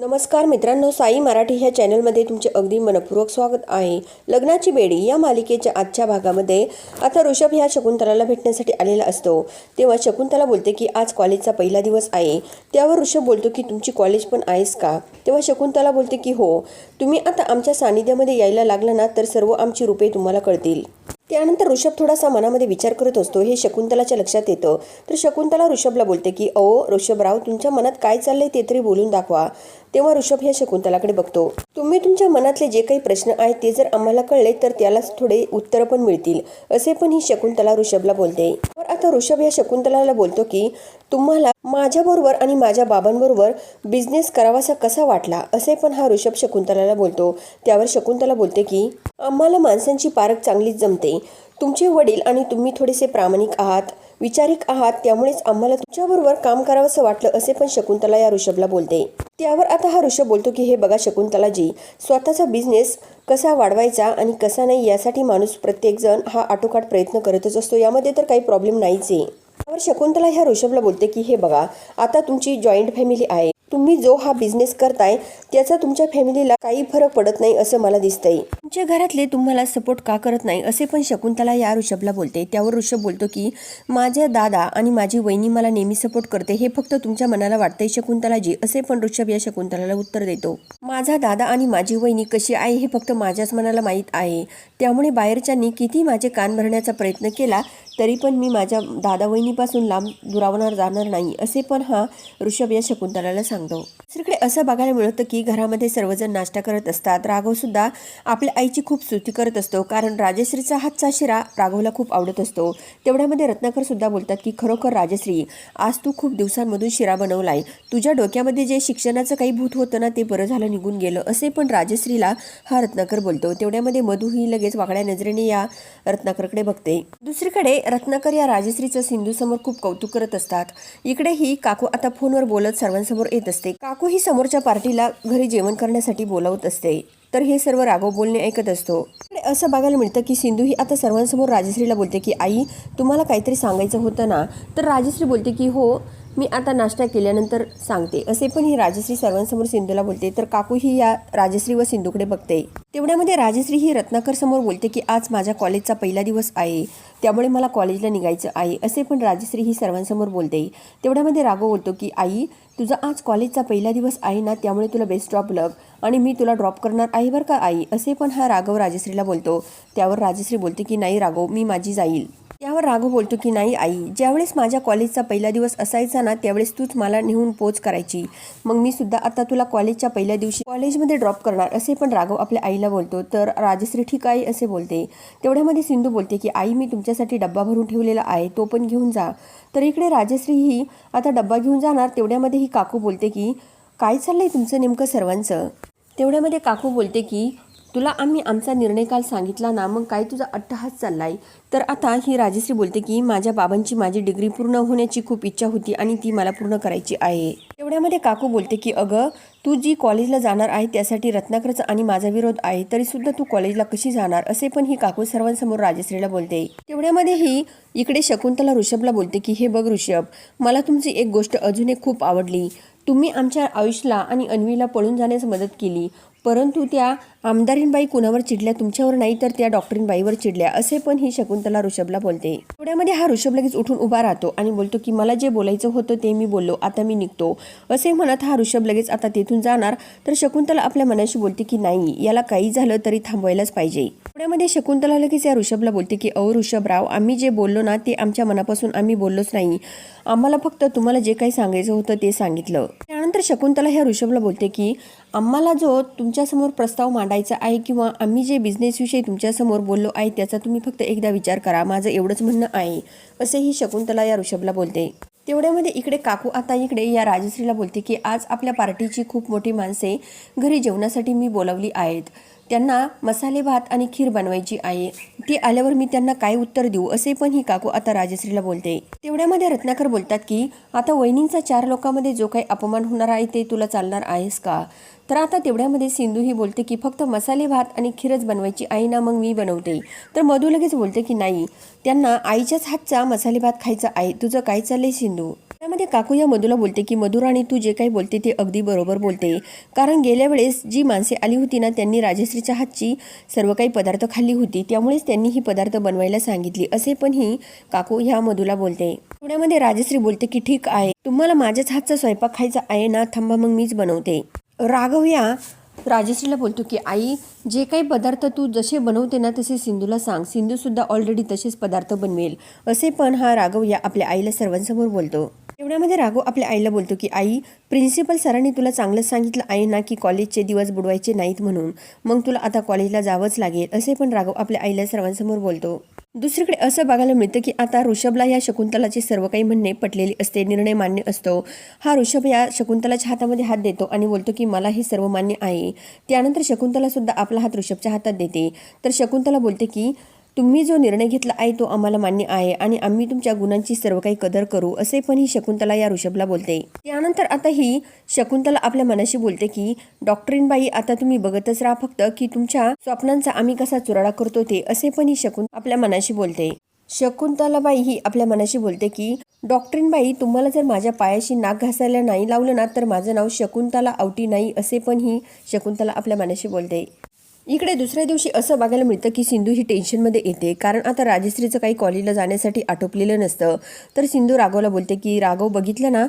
नमस्कार मित्रांनो साई मराठी ह्या चॅनलमध्ये तुमचे अगदी मनपूर्वक स्वागत आहे. लग्नाची बेडी या मालिकेच्या आजच्या भागामध्ये आता ऋषभ ह्या शकुंतलाला भेटण्यासाठी आलेला असतो. तेव्हा शकुंतला बोलते की आज कॉलेजचा पहिला दिवस आहे. त्यावर ऋषभ बोलतो की तुमची कॉलेज पण आहेस का? तेव्हा शकुंतला बोलते की हो. तुम्ही आता आमच्या सानिध्यामध्ये यायला लागला ना तर सर्व आमची रूपे तुम्हाला कळतील. त्यानंतर ऋषभ थोडासा मनामध्ये विचार करत असतो. हे शकुंतलाच्या लक्षात येतं. तर शकुंतला ऋषभला बोलते की अहो ऋषभराव तुमच्या मनात काय चाललंय ते तरी बोलून दाखवा. तेव्हा ऋषभ ह्या शकुंतलाकडे बघतो. तुम्ही तुमच्या मनातले जे काही प्रश्न आहेत ते जर आम्हाला कळले तर त्याला थोडे उत्तर पण मिळतील. असे पण ही शकुंतला ऋषभला बोलते. तर ऋषभ या शकुंतलाला बोलतो की तुम्हाला माझ्याबरोबर आणि माझ्या बाबांबरोबर बिझनेस करावासा कसा वाटला? असे पण हा ऋषभ शकुंतलाला बोलतो. त्यावर शकुंतला बोलते की आम्हाला माणसांची पारख चांगलीच जमते. तुमचे वडील आणि तुम्ही थोडेसे प्रामाणिक आहात. विचारिक आहात त्यामुळेच आम्हाला तुमच्याबरोबर काम करावंसं वाटलं असे पण शकुंतला या ऋषभला बोलते. त्यावर आता हा ऋषभ बोलतो की हे बघा शकुंतलाजी स्वतःचा बिझनेस कसा वाढवायचा आणि कसा नाही यासाठी माणूस प्रत्येकजण हा आटोकाट प्रयत्न करतच असतो यामध्ये तर काही प्रॉब्लेम नाहीच. आहे त्यावर शकुंतला ह्या ऋषभला बोलते की हे बघा आता तुमची जॉईंट फॅमिली आहे. तुम्ही जो हा बिझनेस करताय त्याचा तुमच्या फॅमिलीला काही फरक पडत नाही असं मला दिसतंय. तुमच्या घरातले तुम्हाला सपोर्ट का करत नाही असे पण शकुंतला या ऋषभला बोलते. त्यावर ऋषभ बोलतो की माझ्या दादा आणि माझी वहिनी मला नेहमी सपोर्ट करते. हे फक्त तुमच्या मनाला वाटतंय शकुंतलाजी असे पण ऋषभ या शकुंतलाला उत्तर देतो. माझा दादा आणि माझी वहिनी कशी आहे हे फक्त माझ्याच मनाला माहीत आहे. त्यामुळे बाहेरच्यांनी किती माझे कान भरण्याचा प्रयत्न केला तरी पण मी माझ्या दादा वहिनीपासून लांब दुरावणार जाणार नाही असे पण हा ऋषभ या शकुंतलाला सांगतो. दुसरीकडे असं बघायला मिळतं की घरामध्ये सर्वजण नाश्ता करत असतात. राघव सुद्धा आपल्या आईची खूप स्तुती करत असतो. कारण राजश्रीचा हातचा शिरा राघवला खूप आवडत असतो. तेवढ्यामध्ये रत्नाकर सुद्धा बोलतात की खरोखर राजश्री आज तू खूप दिवसांमधून शिरा बनवलाय. तुझ्या डोक्यामध्ये जे शिक्षणाचं काही भूत होतं ना ते बरं झालं निघून गेलं. असे पण राजश्रीला हा रत्नाकर बोलतो. तेवढ्यामध्ये मधू ही लगेच वाकड्या नजरेने या रत्नाकरकडे बघते. दुसरीकडे रत्नाकर या राजश्रीचं सिंधू समोर खूप कौतुक करत असतात. इकडे ही काकू आता फोनवर बोलत सर्वांसमोर येत असते. काकू ही समोरच्या पार्टीला घरी जेवण करण्यासाठी बोलावत असते. तर हे सर्व राघव बोलणे ऐकत असतो. असं बघायला मिळतं की सिंधू ही आता सर्वांसमोर राजश्रीला बोलते की आई तुम्हाला काहीतरी सांगायचं होतं ना? तर राजश्री बोलते की हो मी आता नाश्ता केल्यानंतर सांगते. असे पण ही राजश्री सर्वांसमोर सिंधूला बोलते तर काकू ही या राजश्री व सिंधूकडे बघते. तेवढ्यामध्ये राजश्री ही रत्नाकर समोर बोलते की आज माझ्या कॉलेजचा पहिला दिवस आहे. त्यामुळे मला कॉलेजला निघायचं आहे. असे पण राजश्री ही सर्वांसमोर बोलते. तेवढ्यामध्ये राघव बोलतो की आई तुझा आज कॉलेजचा पहिला दिवस आहे ना त्यामुळे तुला बेस्ट ऑफ लक आणि मी तुला ड्रॉप करणार आहे बरं का आई? असे पण हा राघव राजश्रीला बोलतो. त्यावर राजश्री बोलते की नाही राघव मी माझी जाईल. त्यावर राघव बोलतो की नाही आई ज्यावेळेस माझ्या कॉलेजचा पहिला दिवस असायचा ना त्यावेळेस तूच मला नेहून पोच करायची. मग मी सुद्धा आता तुला कॉलेजच्या पहिल्या दिवशी कॉलेजमध्ये ड्रॉप करणार असे पण राघव आपल्या आईला बोलतो. तर राजश्री ठीक आहे असे बोलते. तेवढ्यामध्ये सिंधू बोलते की आई मी तुमच्यासाठी डब्बा भरून ठेवलेला आहे तो पण घेऊन जा. तर इकडे राजश्री ही आता डब्बा घेऊन जाणार. तेवढ्यामध्ये ही काकू बोलते की काय चाललंय तुमचं नेमकं सर्वांचं? तेवढ्यामध्ये काकू बोलते की तुला आम्ही आमचा निर्णय काल सांगितला ना मग काय तुझा अट्टहास चाललाय? तर आता ही राजश्री बोलते की माझ्या बाबांची माझी डिग्री पूर्ण होण्याची खूप इच्छा होती आणि ती मला पूर्ण करायची आहे. तेवढ्यामध्ये काकू बोलते की अगं तू जी कॉलेजला जाणार आहे त्यासाठी रत्नाकरचा आणि माझा विरोध आहे तरी सुद्धा तू कॉलेजला कशी जाणार? असे पण ही काकू सर्वांसमोर राजश्रीला बोलते. तेवढ्यामध्ये ही इकडे शकुंतला ऋषभला बोलते की हे बघ ऋषभ मला तुमची एक गोष्ट अजून एक खूप आवडली. तुम्ही आमच्या आयुषला आणि अन्वीला पळून जाण्यास मदत केली. परंतु त्या आमदारीनबाई कुणावर चिडल्या तुमच्यावर नाही तर त्या डॉक्टरीनबाईवर चिडल्या असे पण ही शकुंतला ऋषभला बोलते. थोड्यामध्ये हा ऋषभ लगेच उठून उभा राहतो आणि बोलतो की मला जे बोलायचं होतं ते मी बोललो आता मी निघतो. असे म्हणत हा ऋषभ लगेच आता तेथून जाणार तर शकुंतला आपल्या मनाशी बोलते की नाही याला काही झालं तरी थांबवायलाच पाहिजे. थोड्यामध्ये शकुंतला लगेच या ऋषभला बोलते की अहो ऋषभराव आम्ही जे बोललो ना ते आमच्या मनापासून आम्ही बोललोच नाही. आम्हाला फक्त तुम्हाला जे काही सांगायचं होतं ते सांगितलं. त्यानंतर शकुंतला ह्या ऋषभला बोलते की आम्हाला जो तुमच्यासमोर प्रस्ताव मांडायचा आहे किंवा आम्ही जे बिझनेसविषयी तुमच्यासमोर बोललो आहे त्याचा तुम्ही फक्त एकदा विचार करा. माझं एवढंच म्हणणं आहे. असेही शकुंतला या ऋषभला बोलते. तेवढ्यामध्ये इकडे काकू आता इकडे या राजश्रीला बोलते की आज आपल्या पार्टीची खूप मोठी माणसे घरी जेवणासाठी मी बोलावली आहेत. त्यांना मसाले भात आणि खीर बनवायची आहे. ती आल्यावर मी त्यांना काय उत्तर देऊ असे पण ही काकू आता राजश्रीला बोलते. तेवढ्यामध्ये रत्नाकर बोलतात की आता वहिनींचा चार लोकांमध्ये जो काही अपमान होणार आहे ते तुला चालणार आहेस का? तर आता तेवढ्यामध्ये सिंधू ही बोलते की फक्त मसाले भात आणि खीरच बनवायची आई ना मग मी बनवते. तर मधू लगेच बोलते की नाही त्यांना आईच्याच हातचा मसाले भात खायचा आहे. तुझं काय चाललंय सिंधू? त्यामध्ये काकू या मधूला बोलते की मधुराणी तू जे काही बोलते ते अगदी बरोबर बोलते. कारण गेल्या वेळेस जी माणसे आली होती ना त्यांनी राजश्रीच्या हातची सर्व काही पदार्थ खाल्ली होती. त्यामुळेच त्यांनी ही पदार्थ बनवायला सांगितली. असे पण ही काकू ह्या मधूला बोलते. पुण्यामध्ये राजश्री बोलते की ठीक आहे. तुम्हाला माझ्याच हातचा स्वयंपाक खायचा आहे ना थांबा मग मीच बनवते. राघव या राजश्रीला बोलतो की आई जे काही पदार्थ तू जसे बनवते ना तसे सिंधूला सांग. सिंधूसुद्धा ऑलरेडी तसेच पदार्थ बनवेल. असे पण हा राघव या आपल्या आईला सर्वांसमोर बोलतो. एवढ्यामध्ये राघव आपल्या आईला बोलतो की आई प्रिन्सिपल सरांनी तुला चांगलं सांगितलं आहे ना की कॉलेजचे दिवस बुडवायचे नाहीत म्हणून. मग तुला आता कॉलेजला जावंच लागेल असे पण राघव आपल्या आईला सर्वांसमोर बोलतो. दुसरीकडे असं बघायला मिळतं की आता ऋषभला या शकुंतलाचे सर्व काही म्हणणे पटलेले असते निर्णय मान्य असतो. हा ऋषभ या शकुंतलाच्या हातामध्ये हात देतो आणि बोलतो की मला हे सर्व मान्य आहे. त्यानंतर शकुंतला सुद्धा आपला हात ऋषभच्या हातात देते. तर शकुंतला बोलते की तुम्ही जो निर्णय घेतला आहे तो आम्हाला मान्य आहे आणि आम्ही तुमच्या गुणांची सर्व काही कदर करू असे पण ही शकुंतला या ऋषभला बोलते. त्यानंतर आता ही शकुंतला आपल्या मनाशी बोलते की डॉक्टरीनबाई आता तुम्ही बघतच राहा फक्त की तुमच्या स्वप्नांचा आम्ही कसा चुराडा करतो ते असे पण ही शकुन आपल्या मनाशी बोलते. शकुंतलाबाई ही आपल्या मनाशी बोलते की डॉक्टरीनबाई तुम्हाला जर माझ्या पायाशी नाक घासायला नाही लावलं ना तर माझं नाव शकुंतला आवटी नाही असे पण ही शकुंतला आपल्या मनाशी बोलते. इकडे दुसऱ्या दिवशी असं बघायला मिळतं की सिंधू ही टेन्शनमध्ये येते. कारण आता राजश्रीचं काही कॉलेजला जाण्यासाठी आटोपलेलं नसतं. तर सिंधू राघवला बोलते की राघव बघितलं ना?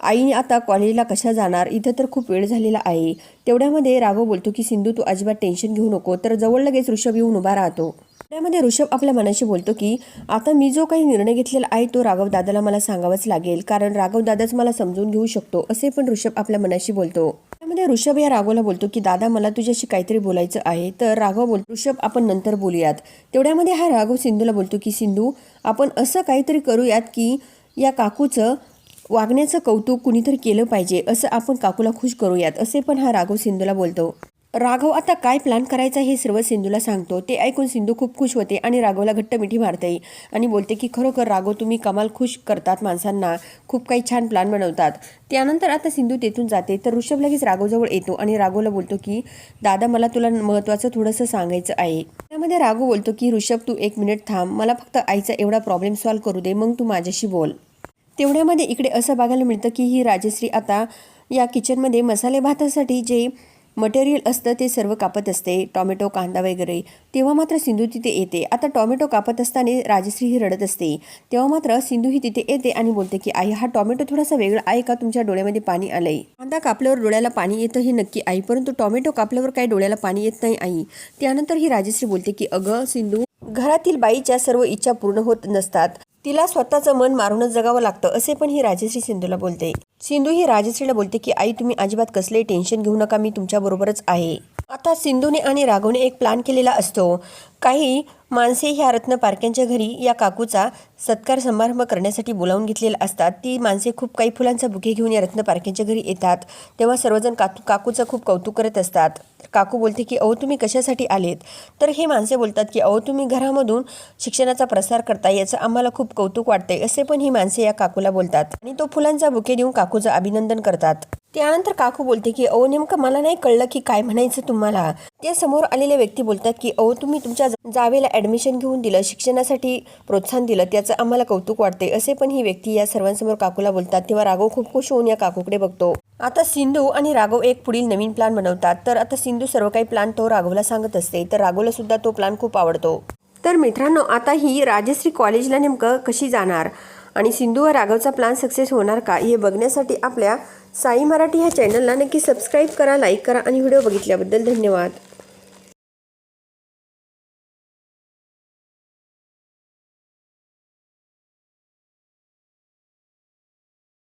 आई आता कॉलेजला कशा जाणार? इथं तर खूप वेळ झालेला आहे. तेवढ्यामध्ये राघव बोलतो की सिंधू तू अजिबात टेन्शन घेऊ नको. तर जवळ लगेच ऋषभ येऊन उभा राहतो. त्यामध्ये ऋषभ आपल्या मनाशी बोलतो की आता मी जो काही निर्णय घेतलेला आहे तो राघव दादाला मला सांगावाच लागेल कारण राघव दादाच मला समजून घेऊ शकतो असे पण ऋषभ आपल्या मनाशी बोलतो. त्यामध्ये ऋषभ या राघवला बोलतो की दादा मला तुझ्याशी काहीतरी बोलायचं आहे. तर राघव बोलतो ऋषभ आपण नंतर बोलूयात. तेवढ्यामध्ये हा राघव सिंधूला बोलतो की सिंधू आपण असं काहीतरी करूयात की या काकूचं वागण्याचं कौतुक कुणीतरी केलं पाहिजे असं आपण काकूला खुश करूयात असे पण हा राघव सिंधूला बोलतो. राघव आता काय प्लॅन करायचा हे सर्व सिंधूला सांगतो. ते ऐकून सिंधू खूप खुश होते आणि राघवला घट्ट मिठी मारते. आणि बोलते की खरोखर राघव तुम्ही कमाल खुश करतात माणसांना. खूप काही छान प्लॅन बनवतात. त्यानंतर आता सिंधू तेथून जाते. तर ऋषभ लगेच राघवजवळ येतो आणि राघवला बोलतो की दादा मला तुला महत्त्वाचं थोडंसं सांगायचं आहे. त्यामध्ये राघव बोलतो की ऋषभ तू एक मिनिट थांब. मला फक्त आईचा एवढा प्रॉब्लेम सॉल्व्ह करू दे. मग तू माझ्याशी बोल. तेवढ्यामध्ये इकडे असं बघायला मिळतं की ही राजश्री आता या किचनमध्ये मसाले भातासाठी जे मटेरियल असतं ते सर्व कापत असते टॉमॅटो कांदा वगैरे. तेव्हा मात्र सिंधू तिथे येते. आता टॉमॅटो कापत असताना राजश्री ही रडत असते. तेव्हा मात्र सिंधू ही तिथे येते आणि बोलते की आई हा टॉमॅटो थोडासा वेगळा आहे का? तुमच्या डोळ्यामध्ये पाणी आलंय. कांदा कापल्यावर डोळ्याला पाणी येतं हे नक्की आई परंतु टॉमॅटो कापल्यावर काही डोळ्याला पाणी येत नाही आई? त्यानंतर ही राजश्री बोलते की अगं सिंधू घरातील बाईच्या सर्व इच्छा पूर्ण होत नसतात. तिला स्वतःचं मन मारूनच जगावं लागतं असे पण ही राजश्री सिंधूला बोलते. सिंधू ही राजश्रीला बोलते की आई तुम्ही अजिबात कसले टेन्शन घेऊ नका मी तुमच्या बरोबरच आहे. आता सिंधूने आणि राघवने एक प्लॅन केलेला असतो. काही माणसे ह्या रत्न पारक्यांच्या घरी या काकूचा सत्कार समारंभ करण्यासाठी बोलावून घेतलेला असतात. ती माणसे खूप काही फुलांचा बुके घेऊन या रत्न पारक्यांच्या घरी येतात. तेव्हा सर्वजण काकू काकूचं खूप कौतुक करत असतात. काकू बोलते की अहो तुम्ही कशासाठी आलेत? तर हे माणसे बोलतात की अहो तुम्ही घरामधून शिक्षणाचा प्रसार करता याचं आम्हाला खूप कौतुक वाटते असे पण ही माणसे या काकूला बोलतात. आणि तो फुलांचा बुके देऊन काकूचं अभिनंदन करतात. त्यानंतर काकू बोलते की अहो नेमकं मला नाही कळलं की काय म्हणायचं तुम्हाला? त्या समोर आलेल्या व्यक्ती बोलतात की अहो तुम्ही तुमच्या जावेला ऍडमिशन घेऊन दिलं शिक्षणासाठी प्रोत्साहन दिलं त्याचं आम्हाला कौतुक वाटते असे पण ही व्यक्ती या सर्वांसमोर काकूला बोलतात. तेव्हा राघव खूप खुश होऊन या काकूकडे बघतो. आता सिंधू आणि राघव एक पुढील नवीन प्लॅन बनवतात. तर आता सिंधू सर्व काही प्लॅन तो राघवला सांगत असते. तर राघवला सुद्धा तो प्लॅन खूप आवडतो. तर मित्रांनो आता ही राजश्री कॉलेजला नेमकं कशी जाणार? आणि सिंधू व राघवचा प्लॅन सक्सेस होणार का? हे बघण्यासाठी आपल्या साई मराठी ह्या चॅनलला नक्की सबस्क्राईब करा लाईक करा आणि व्हिडिओ बघितल्याबद्दल धन्यवाद.